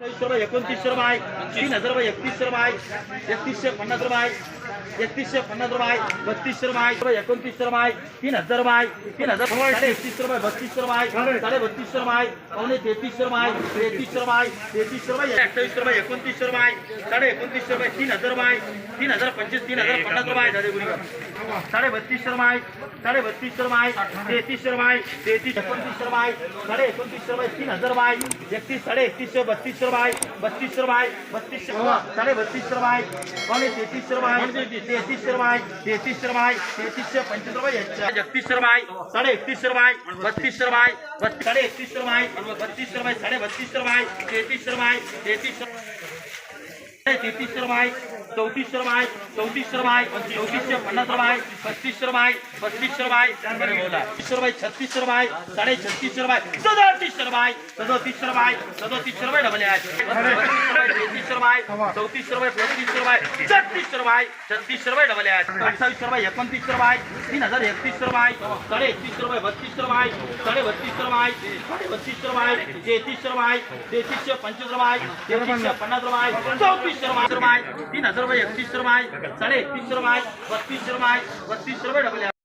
रुपये एकोणतीसशे रुपये तीन हजार रुपये एकतीसशे रुपये पन्नास रुपये एकतीसशे पन्नास रुपये रुपये रुपये रुपये साडे एकतीसशे रुपये बत्तीसशे रुपये बत्तीसशे रुपये रुपये रुपये रुपये रुपये रुपये रुपये तीन हजार रुपये पंचवीस तीन हजार पन्नास रुपये साडे गुरी साडे बत्तीस शर्म आहे साडे बत्तीस शर्म आहे तेहतीस शर्म आहे तेहतीस एकोणतीस शर्म आहे साडे एकोणतीस शर्म आहे तीन हजार बाय एकतीस साडे एकतीसशे बत्तीस शर्म आहे बत्तीस शर्म आहे बत्तीस साडे बत्तीस शर्म आहे कोणी तेहतीस शर्म आहे तेहतीस शर्म आहे तेहतीस शर्म आहे तेहतीसशे पंचवीस रुपये एकतीस शर्म आहे साडे एकतीस शर्म आहे बत्तीस शर्म आहे साडे एकतीस शर्म आहे बत्तीस शर्म आहे साडे बत्तीस शर्म आहे तेहतीस शर्म आहे तेहतीस शर्म तेहतीसशे रुपये तेहतीसशे तेहतीसशे रुपये चौतीसशे रुपये चौतीसशे रुपये चौतीसशे पन्नास रुपये पस्तीसशे रुपये पस्तीसशे रुपये बरे बोला तीसशे रुपये छत्तीसशे रुपये साडे छत्तीसशे रुपये सदतीसशे रुपये सदतीसशे रुपये सदतीसशे रुपये डबल आहेत तेहतीसशे रुपये चौतीसशे रुपये पस्तीसशे रुपये छत्तीसशे रुपये छत्तीसशे रुपये डबल आहेत अठ्ठावीसशे रुपये एकोणतीसशे रुपये तीन हजार एकतीसशे रुपये साडे एकतीसशे रुपये बत्तीसशे रुपये साडे बत्तीसशे रुपये साडे बत्तीसशे रुपये तेहतीसशे रुपये तेहतीसशे पंचवीस रुपये तेहतीसशे पन्नास रुपये चौतीसशे रुपये माय तीन हजार रुपये एकतीस रुपये साडे एकतीस रुपये बत्तीस रुपये बत्तीस रुपये ढकल्या